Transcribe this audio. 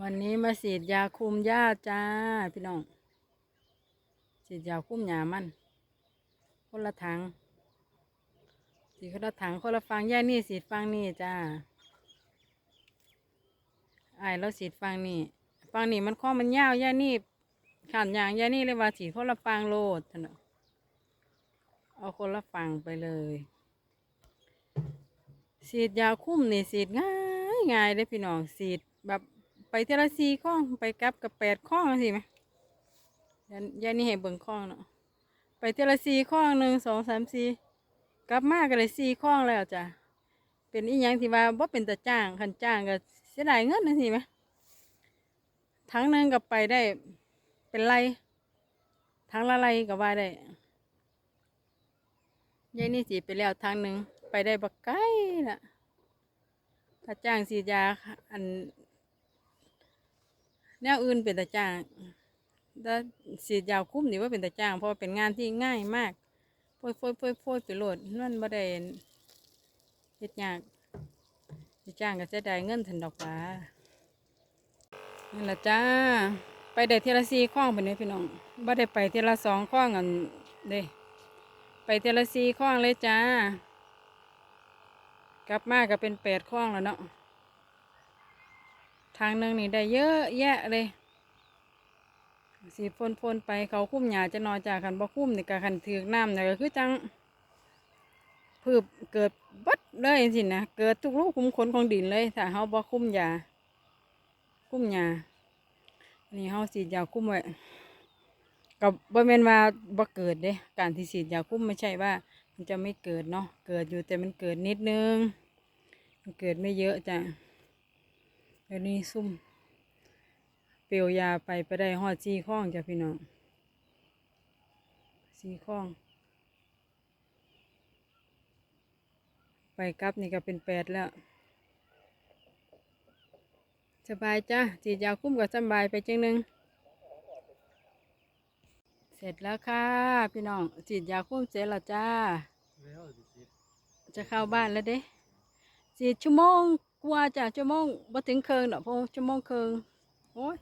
วันนี้มาฉีดยาคุมหญ้าจ้า พี่น้องฉีดยาคุมหญ้ามันคนละถังฉีดคนละถังคนละฟังย่านี่ฉีดฟังนี่จ้าไอ้ายแล้วฉีดฟังนี่ฟังนี่มันข้อมันยาวย่านี่ขันยางย่านี่เลยว่าฉีดคนละฟังโลดท่านเนาะเอาคนละฟังไปเลยฉีดยาคุมนี่ฉีดง่ายง่ายเลยพี่น้องฉีดแบบ ไปเทละสี่ข้องไปกลับกับแปดข้องสิไหมย่าย่านี่ให้เบิ่งข้องเนาะไปเทละสี่ข้องหนึ่งสองสามสี่กลับมาก็เลยสี่ข้องแล้วจ้ะเป็นอีหยังที่ว่าบ่เป็นตาจ้างคันจ้างก็เสียดายเงินนะสิไหมทั้งหนึงก็ไปได้เป็นไรทั้งละไรก็ว่าได้ยายนี่สีไปแล้วทางหนึ่งไปได้บักไกลน่ะถ้าจ้างสียาอัน แนวอื่นเป็นตาจ้างถ้าฉีดยาวคุ้มนี่ว่าเป็นตาจ้าง เพราะว่าเป็นงานที่ง่ายมากโพยโพยโพยโพยไปโหลดนั่นบ่ได้เฮ็ดยากสิจ้างก็จะได้เงินทันดอกหว่านั่นแหละจ้า ไปได้เทละสี่ข้องไปเนี่ยพี่น้องบ่ได้ไปเทละสองข้องกันเด้ไปเทละสี่ข้องเลยจ้า กลับมาก็เป็นแปดข้องแล้วเนาะ ทางนึงนี่ได้เยอะแยะเลยสีพ่นพ่นไปเขาคุ้มหยาจะนอนจากขันบ่คุ้มนี่กะขันถือน้ำเนี่ยก็คือจังพืบเกิดบัดเลยสินะเกิดทุกลูกคุ้มขนของดินเลยถ้าเฮาบ่คุ้มหยาคุ้มหยานนี้เฮาสีดยาคุ้มไว้กับบ่แมนว่าบ่เกิดเด้การที่สีดยาคุ้มไม่ใช่ว่า มันจะไม่เกิดเนาะเกิดอยู่แต่มันเกิดนิดนึง มันเกิดไม่เยอะจ้ะ เดี๋ยวนี้ซุ่ม เปลวยาไปไปได้หอดซีข้องจ้ะพี่น้องซีข้อง ไปกลับนี่ก็เป็นแปดแล้วสบายจ้ะจีดยาคุ้มกับสบายไปจังหนึงเสร็จแล้วค่ะ พี่น้องจีดยาคุ้มเสร็จแล้วจ้า จะเข้าบ้านแล้วเด้จีดชั่วโมง กลัวจ้ะชั่วโมงบ่ถึงเคิงดอกพราะชั่วโมงเคิงโอ้ย